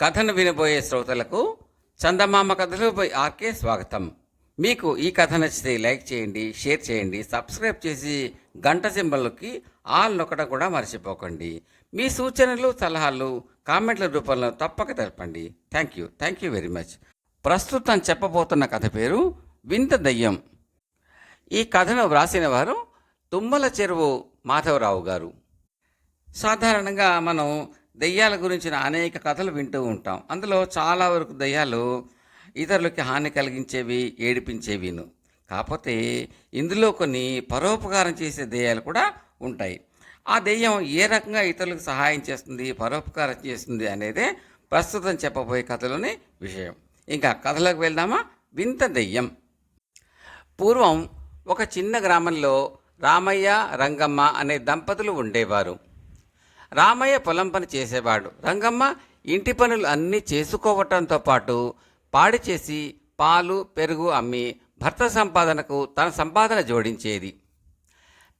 కథను వినబోయే శ్రోతలకు చందమామ కథలు బై ఆర్కే స్వాగతం. మీకు ఈ కథ నచ్చితే లైక్ చేయండి షేర్ చేయండి సబ్స్క్రైబ్ చేసి గంట సింబల్కి ఆల్ నొక్కడం కూడా మర్చిపోకండి. మీ సూచనలు సలహాలు కామెంట్ల రూపంలో తప్పక తెలపండి. Thank you thank you very much ప్రస్తుతం చెప్పబోతున్న కథ పేరు వింత దయ్యం. ఈ కథను వ్రాసిన వారు తుమ్మల చెరువు మాధవరావు గారు. సాధారణంగా మనం దెయ్యాల గురించిన అనేక కథలు వింటూ ఉంటాం. అందులో చాలా వరకు దెయ్యాలు ఇతరులకి హాని కలిగించేవి ఏడిపించేవిను. కాకపోతే ఇందులో కొన్ని పరోపకారం చేసే దెయ్యాలు కూడా ఉంటాయి. ఆ దెయ్యం ఏ రకంగా ఇతరులకు సహాయం చేస్తుంది పరోపకారం చేస్తుంది అనేదే ప్రస్తుతం చెప్పబోయే కథలోని విషయం. ఇంకా కథలోకి వెళ్దామా? వింత దెయ్యం. పూర్వం ఒక చిన్న గ్రామంలో రామయ్య రంగమ్మ అనే దంపతులు ఉండేవారు. రామయ్య పొలం పని చేసేవాడు. రంగమ్మ ఇంటి పనులు అన్నీ చేసుకోవటంతో పాటు పాడి చేసి పాలు పెరుగు అమ్మి భర్త సంపాదనకు తన సంపాదన జోడించేది.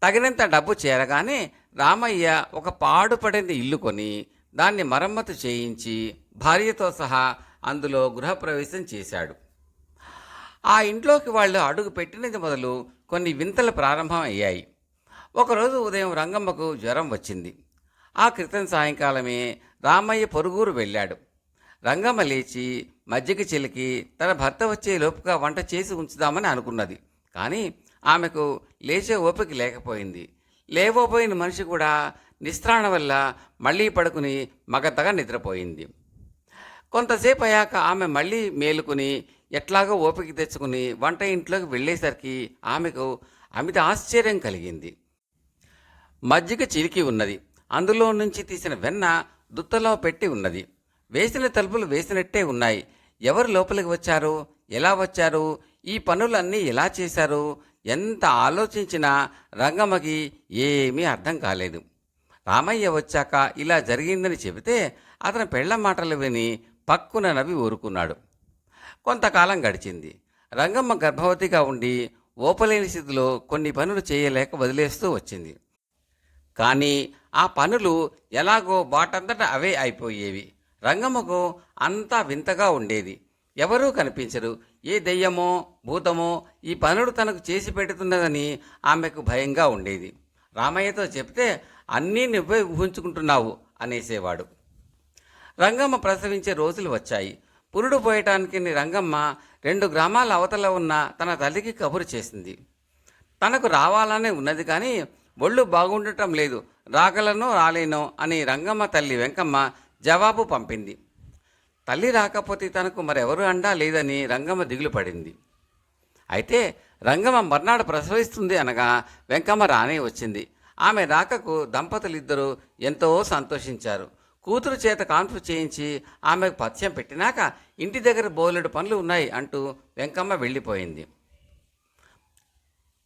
తగినంత డబ్బు చేరగానే రామయ్య ఒక పాడుపడింది ఇల్లు కొని దాన్ని మరమ్మతు చేయించి భార్యతో సహా అందులో గృహప్రవేశం చేశాడు. ఆ ఇంట్లోకి వాళ్ళు అడుగు పెట్టినది మొదలు కొన్ని వింతలు ప్రారంభం అయ్యాయి. ఒకరోజు ఉదయం రంగమ్మకు జ్వరం వచ్చింది. ఆ క్రితం సాయంకాలమే రామయ్య పొరుగురు వెళ్ళాడు. రంగమ్మ లేచి మజ్జిగ చిలికి తన భర్త వచ్చే లోపుగా వంట చేసి ఉంచుదామని అనుకున్నది. కానీ ఆమెకు లేచే ఓపిక లేకపోయింది. లేవబోయిన మనిషి కూడా నిస్త్రాణ వల్ల మళ్ళీ పడుకుని మగతగా నిద్రపోయింది. కొంతసేపు అయ్యాక ఆమె మళ్ళీ మేలుకుని ఎట్లాగో ఓపిక తెచ్చుకుని వంట ఇంట్లోకి వెళ్ళేసరికి ఆమెకు అమిత ఆశ్చర్యం కలిగింది. మజ్జిగ చిలికి ఉన్నది. అందులో నుంచి తీసిన వెన్న దుత్తలో పెట్టి ఉన్నది. వేసిన తలుపులు వేసినట్టే ఉన్నాయి. ఎవరు లోపలికి వచ్చారు? ఎలా వచ్చారు? ఈ పనులన్నీ ఎలా చేశారు? ఎంత ఆలోచించినా రంగమ్మకి ఏమీ అర్థం కాలేదు. రామయ్య వచ్చాక ఇలా జరిగిందని చెబితే అతను పెళ్ళ మాటలు విని పక్కున నవ్వి ఊరుకున్నాడు. కొంతకాలం గడిచింది. రంగమ్మ గర్భవతిగా ఉండి ఓపలేని స్థితిలో కొన్ని పనులు చేయలేక వదిలేస్తూ వచ్చింది. కానీ ఆ పనులు ఎలాగో బాటంతట అవే అయిపోయేవి. రంగమ్మకు అంతా వింతగా ఉండేది. ఎవరూ కనిపించరు. ఏ దెయ్యమో భూతమో ఈ పనులు తనకు చేసి పెడుతున్నదని ఆమెకు భయంగా ఉండేది. రామయ్యతో చెప్తే అన్నీ నువ్వే ఊహించుకుంటున్నావు అనేసేవాడు. రంగమ్మ ప్రసవించే రోజులు వచ్చాయి. పురుడు పోయటానికి రంగమ్మ రెండు గ్రామాల అవతల ఉన్న తన తల్లికి కబురు చేసింది. తనకు రావాలనే ఉన్నది కానీ ఒళ్ళు బాగుండటం లేదు. రాగలను రాలేనో అని రంగమ్మ తల్లి వెంకమ్మ జవాబు పంపింది. తల్లి రాకపోతే తనకు మరెవరు అండా లేదని రంగమ్మ దిగులు పడింది. అయితే రంగమ్మ మర్నాడు ప్రసవిస్తుంది అనగా వెంకమ్మ రానే వచ్చింది. ఆమె రాకకు దంపతులిద్దరూ ఎంతో సంతోషించారు. కూతురు చేత కాన్పు చేయించి ఆమెకు పథ్యం పెట్టినాక ఇంటి దగ్గర బోలెడు పనులు ఉన్నాయి అంటూ వెంకమ్మ వెళ్ళిపోయింది.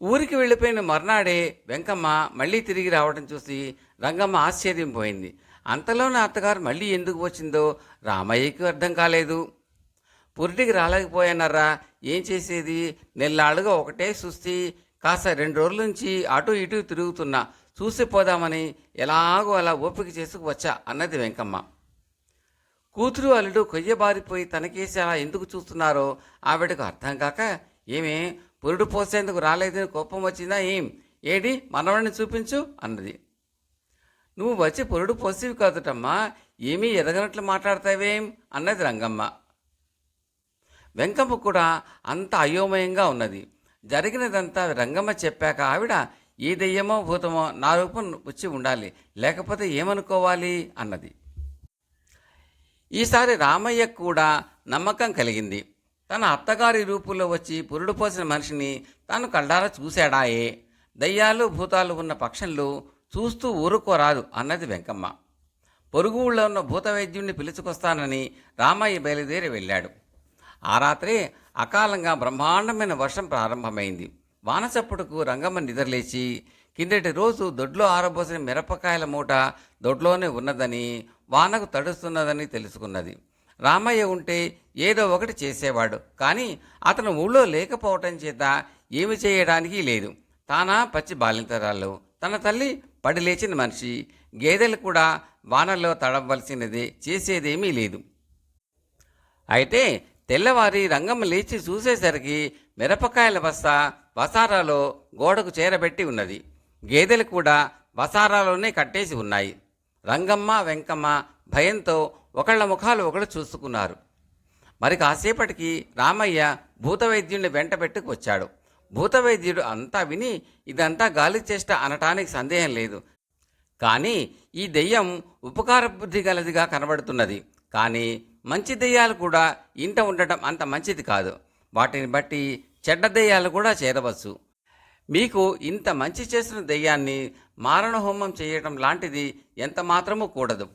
ఊరికి వెళ్ళిపోయిన మర్నాడే వెంకమ్మ మళ్ళీ తిరిగి రావడం చూసి రంగమ్మ ఆశ్చర్యం పోయింది. అంతలోనే అత్తగారు మళ్ళీ ఎందుకు వచ్చిందో రామయ్యకి అర్థం కాలేదు. పురిటికి రాలేకపోయానరా ఏం చేసేది? నెల్లాళ్ళుగా ఒకటే చూసి కాస్త రెండు రోజుల నుంచి అటు ఇటు తిరుగుతున్నా. చూసిపోదామని ఎలాగో అలా ఓపిక చేసుకు వచ్చా అన్నది వెంకమ్మ. కూతురు అల్లుడు కొయ్యబారిపోయి తనకేసి అలా ఎందుకు చూస్తున్నారో ఆవిడకు అర్థం కాక ఏమే పురుడు పోసేందుకు రాలేదని కోపం వచ్చిందా ఏం? ఏడి? మనవడిని చూపించు అన్నది. నువ్వు వచ్చి పురుడు పోసేవి కాదుటమ్మా ఏమీ ఎదగనట్లు మాట్లాడతావేం? అన్నది రంగమ్మ. వెంకమ్మ కూడా అంత అయోమయంగా ఉన్నది. జరిగినదంతా రంగమ్మ చెప్పాక ఆవిడ ఈ దెయ్యమో భూతమో నా రూపం వచ్చి ఉండాలి లేకపోతే ఏమనుకోవాలి? అన్నది. ఈసారి రామయ్య కూడా నమ్మకం కలిగింది. తన అత్తగారి రూపులో వచ్చి పురుడు పోసిన మనిషిని తాను కళ్ళారా చూశాడాయే. దయ్యాలు భూతాలు ఉన్న పక్షంలో చూస్తూ ఊరుకోరాదు అన్నది వెంకమ్మ. పొరుగు ఊళ్ళో ఉన్న భూత వైద్యుణ్ణి పిలుచుకొస్తానని రామయ్య బయలుదేరి వెళ్ళాడు. ఆ రాత్రే అకాలంగా బ్రహ్మాండమైన వర్షం ప్రారంభమైంది. వానచప్పుడుకు రంగమ్మ నిద్రలేచి కిందటి రోజు దొడ్లో ఆరబోసిన మిరపకాయల మూట దొడ్లోనే ఉన్నదని వానకు తడుస్తున్నదని తెలుసుకున్నది. రామయ్య ఉంటే ఏదో ఒకటి చేసేవాడు. కానీ అతను ఊళ్ళో లేకపోవటం చేత ఏమి చేయడానికి లేదు. తానా పచ్చి బాలింతరాలు. తన తల్లి పడి లేచిన మనిషి. గేదెలు కూడా వానల్లో తడవలసినది చేసేదేమీ లేదు. అయితే తెల్లవారి రంగమ్మ లేచి చూసేసరికి మిరపకాయల బస్తా బసారాలో గోడకు చేరబెట్టి ఉన్నది. గేదెలు కూడా బసారాలోనే కట్టేసి ఉన్నాయి. రంగమ్మ వెంకమ్మ భయంతో ఒకళ్ళ ముఖాలు ఒకళ్ళు చూసుకున్నారు. మరి కాసేపటికి రామయ్య భూతవైద్యుడిని వెంట పెట్టుకు వచ్చాడు భూతవైద్యుడు అంతా విని ఇదంతా గాలి చేష్ట అనటానికి సందేహం లేదు. కానీ ఈ దెయ్యం ఉపకార బుద్ధి గలదిగా కనబడుతున్నది. కానీ మంచి దెయ్యాలు కూడా ఇంట ఉండటం అంత మంచిది కాదు. వాటిని బట్టి చెడ్డ దెయ్యాలు కూడా చేరవచ్చు. మీకు ఇంత మంచి చేసిన దెయ్యాన్ని మారణ హోమం చేయటం లాంటిది ఎంత మాత్రమూ కూడదు.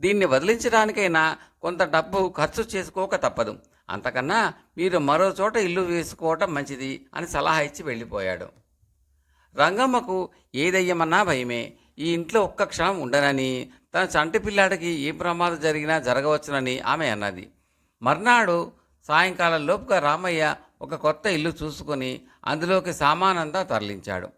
దీన్ని వదిలించడానికైనా కొంత డబ్బు ఖర్చు చేసుకోక తప్పదు. అంతకన్నా మీరు మరో చోట ఇల్లు వేసుకోవటం మంచిది అని సలహా ఇచ్చి వెళ్ళిపోయాడు. రంగమ్మకు ఏదయ్యమన్నా భయమే. ఈ ఇంట్లో ఒక్క క్షణం ఉండనని తన చంటి పిల్లాడికి ఏ ప్రమాదం జరిగినా జరగవచ్చునని ఆమె అన్నది. మర్నాడు సాయంకాలం లోపుగా రామయ్య ఒక కొత్త ఇల్లు చూసుకొని అందులోకి సామానంతా తరలించాడు.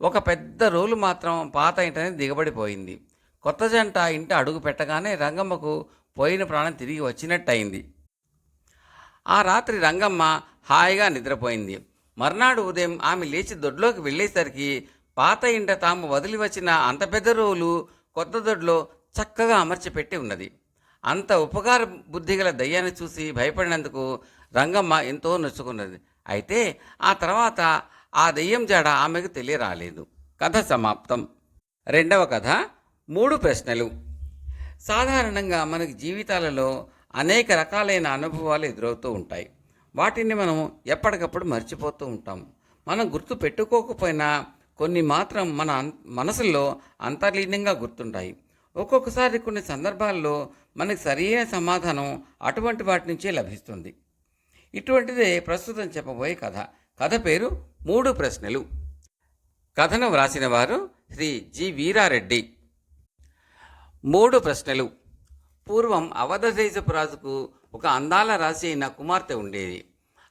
ఒక పెద్ద రోలు మాత్రం పాత ఇంటనే దిగబడిపోయింది. కొత్త జంట ఇంట అడుగు పెట్టగానే రంగమ్మకు పోయిన ప్రాణం తిరిగి వచ్చినట్టయింది. ఆ రాత్రి రంగమ్మ హాయిగా నిద్రపోయింది. మర్నాడు ఉదయం ఆమె లేచి దొడ్లోకి వెళ్ళేసరికి పాత ఇంట తాము వదిలి వచ్చిన అంత పెద్ద రోలు కొత్త దొడ్లో చక్కగా అమర్చిపెట్టి ఉన్నది. అంత ఉపకార బుద్ధిగల దయ్యాన్ని చూసి భయపడినందుకు రంగమ్మ ఎంతో నొచ్చుకున్నది. అయితే ఆ తర్వాత ఆ దెయ్యం జాడ ఆమెకు తెలియరాలేదు. కథ సమాప్తం. రెండవ కథ మూడు ప్రశ్నలు. సాధారణంగా మనకి జీవితాలలో అనేక రకాలైన అనుభవాలు ఎదురవుతూ ఉంటాయి. వాటిని మనం ఎప్పటికప్పుడు మర్చిపోతూ ఉంటాం. మనం గుర్తు పెట్టుకోకపోయినా కొన్ని మాత్రం మన అన్- మనసుల్లో అంతర్లీనంగా గుర్తుంటాయి. ఒక్కొక్కసారి కొన్ని సందర్భాల్లో మనకు సరైన సమాధానం అటువంటి వాటి నుంచే లభిస్తుంది. ఇటువంటిదే ప్రస్తుతం చెప్పబోయే కథ. కథ పేరు మూడు ప్రశ్నలు. కథను వ్రాసిన వారు శ్రీ జి వీరారెడ్డి. మూడు ప్రశ్నలు. పూర్వం అవధ దేశపు రాజుకు ఒక అందాల రాశి అయిన కుమార్తె ఉండేది.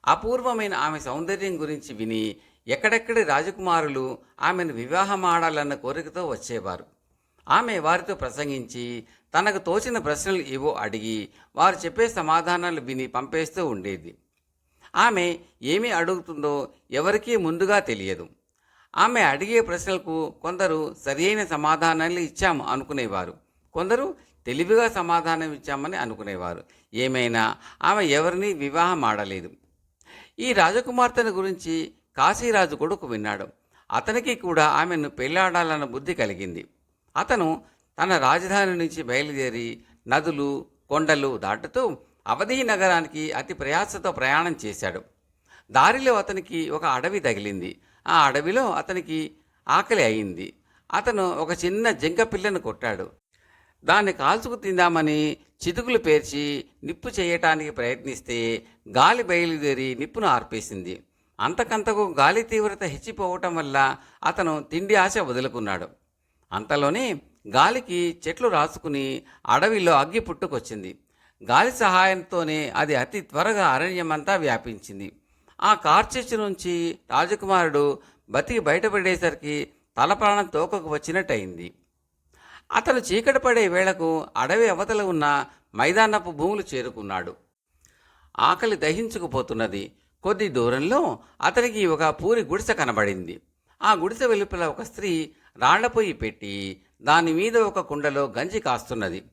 అపూర్వమైన ఆమె సౌందర్యం గురించి విని ఎక్కడెక్కడి రాజకుమారులు ఆమెను వివాహమాడాలన్న కోరికతో వచ్చేవారు. ఆమె వారితో ప్రసంగించి తనకు తోచిన ప్రశ్నలు ఏవో అడిగి వారు చెప్పే సమాధానాలు విని పంపేస్తూ ఉండేది. ఆమె ఏమి అడుగుతుందో ఎవరికీ ముందుగా తెలియదు. ఆమె అడిగే ప్రశ్నలకు కొందరు సరియైన సమాధానాలు ఇచ్చాము అనుకునేవారు. కొందరు తెలివిగా సమాధానం ఇచ్చామని అనుకునేవారు. ఏమైనా ఆమె ఎవరిని వివాహం ఆడలేదు. ఈ రాజకుమార్తెను గురించి కాశీరాజు కొడుకు విన్నాడు. అతనికి కూడా ఆమెను పెళ్ళాడాలన్న బుద్ధి కలిగింది. అతను తన రాజధాని నుంచి బయలుదేరి నదులు కొండలు దాటుతూ అవధి నగరానికి అతి ప్రయాసతో ప్రయాణం చేశాడు. దారిలో అతనికి ఒక అడవి తగిలింది. ఆ అడవిలో అతనికి ఆకలి అయింది. అతను ఒక చిన్న జింక పిల్లను కొట్టాడు. దాన్ని కాల్చుకు తిందామని చితుకులు పేర్చి నిప్పు చేయటానికి ప్రయత్నిస్తే గాలి బయలుదేరి నిప్పును ఆర్పేసింది. అంతకంతకు గాలి తీవ్రత హెచ్చిపోవటం వల్ల అతను తిండి ఆశ వదులుకున్నాడు. అంతలోనే గాలికి చెట్లు రాసుకుని అడవిలో అగ్గి పుట్టుకొచ్చింది. గాలి సహాయంతోనే అది అతి త్వరగా అరణ్యమంతా వ్యాపించింది. ఆ కార్చెచ్చు నుంచి రాజకుమారుడు బతికి బయటపడేసరికి తల ప్రాణం తోకకు వచ్చినట్టయింది. అతను చీకటి పడే వేళకు అడవి అవతల ఉన్న మైదానపు భూములు చేరుకున్నాడు. ఆకలి దహించుకుపోతున్నది. కొద్ది దూరంలో అతనికి ఒక పూరి గుడిసె కనబడింది. ఆ గుడిసె వెలుపల ఒక స్త్రీ రాళ్ళపొయ్యి పెట్టి దాని మీద ఒక కుండలో గంజి కాస్తున్నది.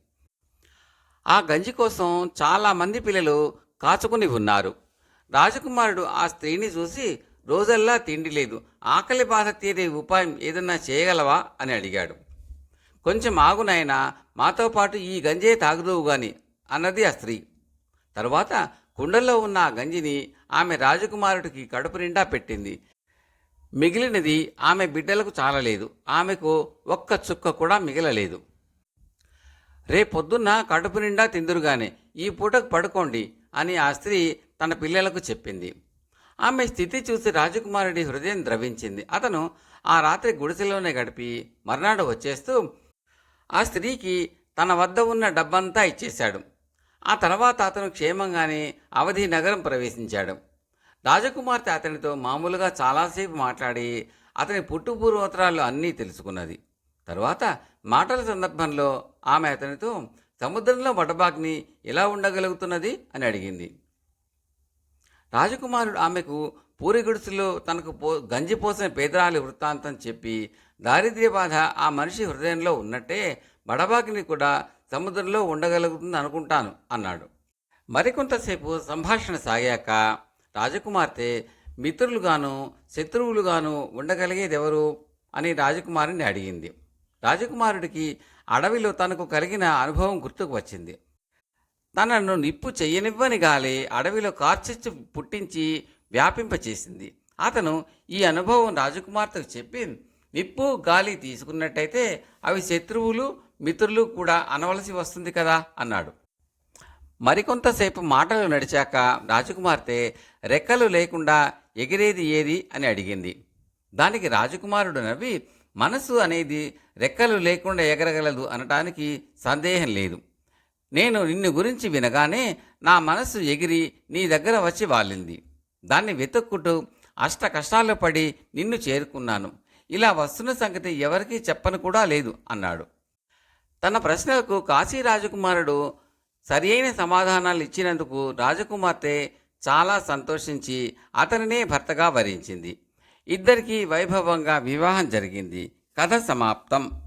ఆ గంజి కోసం చాలామంది పిల్లలు కాచుకుని ఉన్నారు. రాజకుమారుడు ఆ స్త్రీని చూసి రోజల్లా తిండి లేదు. ఆకలి బాధ తీరే ఉపాయం ఏదన్నా చేయగలవా? అని అడిగాడు. కొంచెం ఆగునైనా మాతో పాటు ఈ గంజే తాగుదువు గాని అన్నది ఆ స్త్రీ. తరువాత కుండల్లో ఉన్న ఆ గంజిని ఆమె రాజకుమారుడికి కడుపు నిండా పెట్టింది. మిగిలినది ఆమె బిడ్డలకు చాలలేదు. ఆమెకు ఒక్క చుక్క కూడా మిగలలేదు. రేపొద్దున్న కడుపు నిండా తిందురుగానే ఈ పూటకు పడుకోండి అని ఆ స్త్రీ తన పిల్లలకు చెప్పింది. ఆమె స్థితి చూసి రాజకుమారుడి హృదయం ద్రవించింది. అతను ఆ రాత్రి గుడిసెలోనే గడిపి మర్నాడు వచ్చేస్తూ ఆ స్త్రీకి తన వద్ద ఉన్న డబ్బంతా ఇచ్చేశాడు. ఆ తర్వాత అతను క్షేమంగానే అవధి నగరం ప్రవేశించాడు. రాజకుమార్తె అతనితో మామూలుగా చాలాసేపు మాట్లాడి అతని పుట్టుపూర్వోత్తరాలు అన్నీ తెలుసుకున్నది. తరువాత మాటల సందర్భంలో ఆమె అతనితో సముద్రంలో బటబాగ్ని ఎలా ఉండగలుగుతున్నది? అని అడిగింది. రాజకుమారుడు ఆమెకు పూరిగుడుసులో తనకు పో గంజి పోసిన పేదరాలి వృత్తాంతం చెప్పి దారిద్ర్య బాధ ఆ మనిషి హృదయంలో ఉన్నట్టే బడబాకిని కూడా సముద్రంలో ఉండగలుగుతుంది అనుకుంటాను అన్నాడు. మరికొంతసేపు సంభాషణ సాగాక రాజకుమార్తె మిత్రులుగాను శత్రువులుగాను ఉండగలిగేదెవరు? అని రాజకుమారుని అడిగింది. రాజకుమారుడికి అడవిలో తనకు కలిగిన అనుభవం గుర్తుకు వచ్చింది. తనను నిప్పు చెయ్యనివ్వని గాలి అడవిలో కార్చిచ్చు పుట్టించి వ్యాపింపచేసింది. అతను ఈ అనుభవం రాజకుమార్తెకు చెప్పి నిప్పు గాలి తీసుకున్నట్టయితే అవి శత్రువులు మిత్రులు కూడా అనవలసి వస్తుంది కదా అన్నాడు. మరికొంతసేపు మాటలు నడిచాక రాజకుమార్తె రెక్కలు లేకుండా ఎగిరేది ఏది అని అడిగింది. దానికి రాజకుమారుడు నవ్వి మనసు అనేది రెక్కలు లేకుండా ఎగరగలదు అనటానికి సందేహం లేదు. నేను నిన్ను గురించి వినగానే నా మనసు ఎగిరి నీ దగ్గర వచ్చి వాలింది. దాన్ని వెతుక్కుంటూ అష్ట కష్టాల్లో పడి నిన్ను చేరుకున్నాను. ఇలా వస్తున్న సంగతి ఎవరికీ చెప్పను కూడా లేదు అన్నాడు. తన ప్రశ్నలకు కాశీ రాజకుమారుడు సరియైన సమాధానాలు ఇచ్చినందుకు రాజకుమార్తె చాలా సంతోషించి అతనినే భర్తగా వరించింది. ఇద్దరికీ వైభవంగా వివాహం జరిగింది. కథ సమాప్తం.